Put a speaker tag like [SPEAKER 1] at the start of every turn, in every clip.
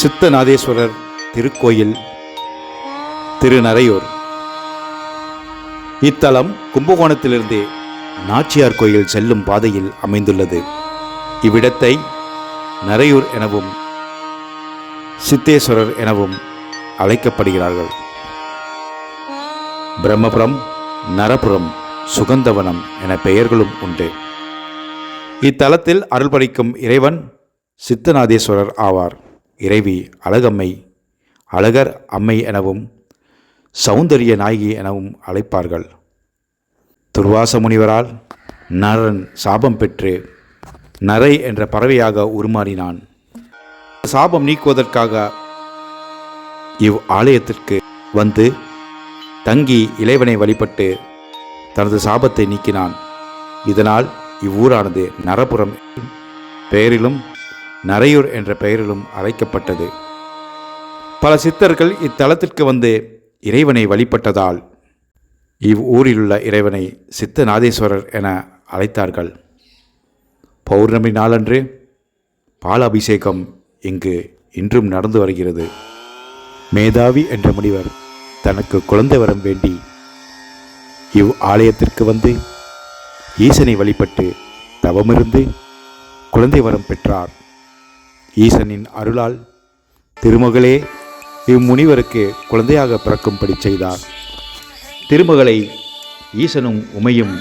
[SPEAKER 1] சித்தநாதேஸ்வரர் திருக்கோயில் திருநரையூர் இத்தலம் கும்பகோணத்திலிருந்து நாச்சியார் கோயில் செல்லும் பாதையில் அமைந்துள்ளது. இவ்விடத்தை நரையூர் எனவும் சித்தேஸ்வரர் எனவும் அழைக்கப்படுகிறார்கள். பிரம்மபுரம் நரபுரம் சுகந்தவனம் என பெயர்களும் உண்டு. இத்தலத்தில் அருள்பளிக்கும் இறைவன் சித்தநாதேஸ்வரர் ஆவார். இறைவி அழகம்மை அழகர் அம்மை எனவும் சௌந்தரிய நாயகி எனவும் அழைப்பார்கள். துர்வாச முனிவரால் நரன் சாபம் பெற்று நரை என்ற பறவையாக உருமாறினான். சாபம் நீக்குவதற்காக இவ் ஆலயத்திற்கு வந்து தங்கி இறைவனை வழிபட்டு தனது சாபத்தை நீக்கினான். இதனால் இவ்வூரானது நரபுரம் பெயரிலும் நரையூர் என்ற பெயரிலும் அழைக்கப்பட்டது. பல சித்தர்கள் இத்தலத்திற்கு வந்து இறைவனை வழிபட்டதால் இவ்வூரிலுள்ள இறைவனை சித்தநாதேஸ்வரர் என அழைத்தார்கள். பௌர்ணமி நாளன்று பால் அபிஷேகம் இங்கு இன்றும் நடந்து வருகிறது. மேதாவி என்ற முனிவர் தனக்கு குழந்தை வரம் வேண்டி இவ் ஆலயத்திற்கு வந்து ஈசனை வழிபட்டு தவமிருந்து குழந்தை வரம் பெற்றார். ஈசனின் அருளால் திருமகளே இம்முனிவருக்கு குழந்தையாக பிறக்கும்படி செய்தார். திருமகளை ஈசனும் உமையும்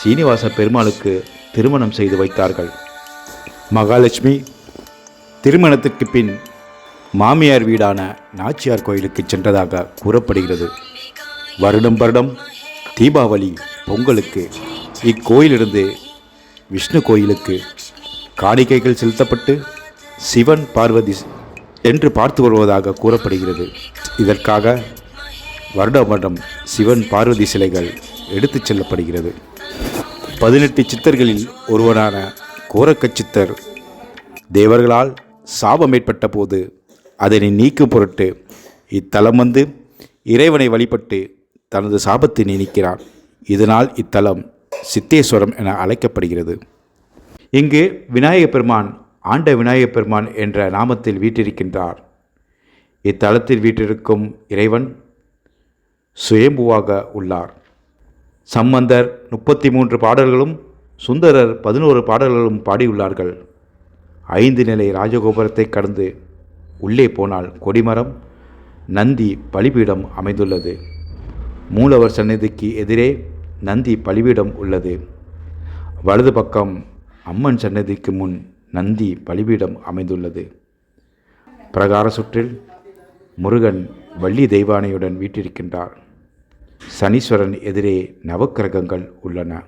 [SPEAKER 1] சீனிவாச பெருமாளுக்கு திருமணம் செய்து வைத்தார்கள். மகாலட்சுமி திருமணத்துக்கு பின் மாமியார் வீடான நாச்சியார் கோயிலுக்கு சென்றதாக கூறப்படுகிறது. வருடம் வருடம் தீபாவளி பொங்கலுக்கு இக்கோயிலிருந்து விஷ்ணு கோயிலுக்கு காணிக்கைகள் செலுத்தப்பட்டு சிவன் பார்வதி என்று பார்த்து வருவதாக கூறப்படுகிறது. இதற்காக வருட வருடம் சிவன் பார்வதி சிலைகள் எடுத்துச் செல்லப்படுகிறது. பதினெட்டு சித்தர்களில் ஒருவரான கோரக்கச்சித்தர் தேவர்களால் சாபம் ஏற்பட்ட போது அதனை நீக்கும் பொருட்டு இத்தலம் வந்து இறைவனை வழிபட்டு தனது சாபத்தை நீக்கிறார் இதனால் இத்தலம் சித்தேஸ்வரம் என அழைக்கப்படுகிறது. இங்கு விநாயகப் பெருமான் ஆண்ட விநாயகப் பெருமான் என்ற நாமத்தில் வீற்றிருக்கின்றார். இத்தலத்தில் வீற்றிருக்கும் இறைவன் சுயம்புவாக உள்ளார். சம்பந்தர் முப்பத்தி மூன்று பாடல்களும் சுந்தரர் பதினோரு பாடல்களும் பாடியுள்ளார்கள். ஐந்து நிலை ராஜகோபுரத்தை கடந்து உள்ளே போனால் கொடிமரம் நந்தி பலிபீடம் அமைந்துள்ளது. மூலவர் சன்னதிக்கு எதிரே நந்தி பலிபீடம் உள்ளது. வலது பக்கம் அம்மன் சன்னதிக்கு முன் நந்தி பலிபீடம் அமைந்துள்ளது. பிரகார சுற்றில் முருகன் வள்ளி தெய்வானையுடன் வீட்டிருக்கின்றார். சனீஸ்வரன் எதிரே நவக்கிரகங்கள் உள்ளன.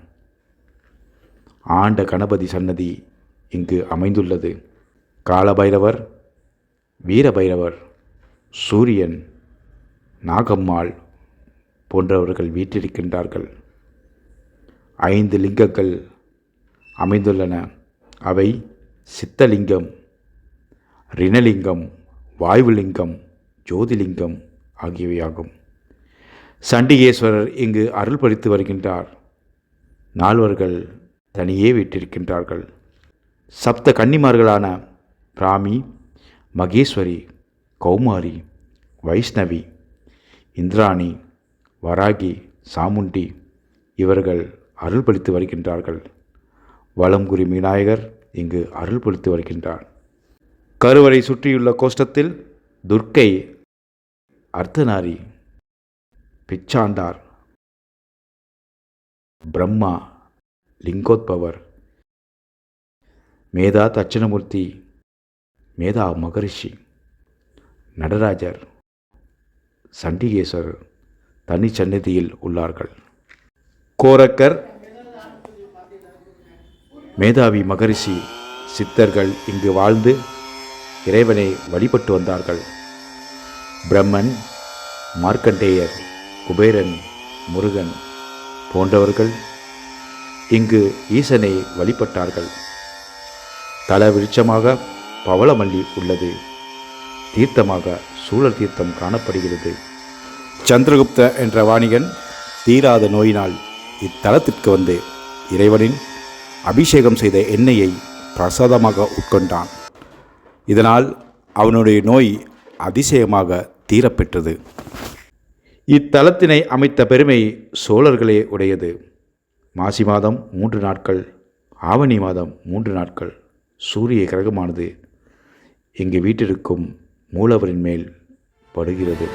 [SPEAKER 1] ஆண்ட கணபதி சன்னதி இங்கு அமைந்துள்ளது. காலபைரவர் வீரபைரவர் சூரியன் நாகம்மாள் போன்றவர்கள் வீற்றிருக்கின்றார்கள். ஐந்து லிங்கங்கள் அமைந்துள்ளன. அவை சித்தலிங்கம் ரிணலிங்கம் வாயுலிங்கம் ஜோதிலிங்கம் ஆகியவையாகும். சண்டிகேஸ்வரர் இங்கு அருள் பறித்து வருகின்றார். நால்வர்கள் தனியே வீட்டிருக்கின்றார்கள். சப்த கன்னிமார்களான பிராமி மகேஸ்வரி கௌமாரி வைஷ்ணவி இந்திராணி வராகி சாமுண்டி இவர்கள் அருள்பளித்து வருகின்றார்கள். வலங்குரி விநாயகர் இங்கு அருள்பளித்து வருகின்றார் கருவறை சுற்றியுள்ள கோஷ்டத்தில் துர்க்கை அர்த்தநாரி பிச்சாண்டார் பிரம்மா லிங்கோத்பவர் மேதா தட்சிணமூர்த்தி மேதா மகரிஷி நடராஜர் சண்டிகேஸ்வரர் தனி சந்நிதியில் உள்ளார்கள். கோரக்கர் மேதாவி மகரிஷி சித்தர்கள் இங்கு வாழ்ந்து இறைவனை வழிபட்டு வந்தார்கள். பிரம்மன் மார்க்கண்டேயர் குபேரன் முருகன் போன்றவர்கள் இங்கு ஈசனை வழிபட்டார்கள். தல விருட்சமாக பவளமல்லி உள்ளது. தீர்த்தமாக சூழல் தீர்த்தம் காணப்படுகிறது. சந்திரகுப்த என்ற வாணிகன் தீராத நோயினால் இத்தலத்திற்கு வந்து இறைவனின் அபிஷேகம் செய்த எண்ணெயை பிரசாதமாக உட்கொண்டான். இதனால் அவனுடைய நோய் அதிசயமாக தீரப்பெற்றது. இத்தலத்தினை அமைத்த பெருமை சோழர்களே உடையது. மாசி மாதம் மூன்று நாட்கள் ஆவணி மாதம் மூன்று நாட்கள் சூரிய கிரகமானது எங்கள் வீட்டிற்கும் மூலவரின் மேல் படுகிறது.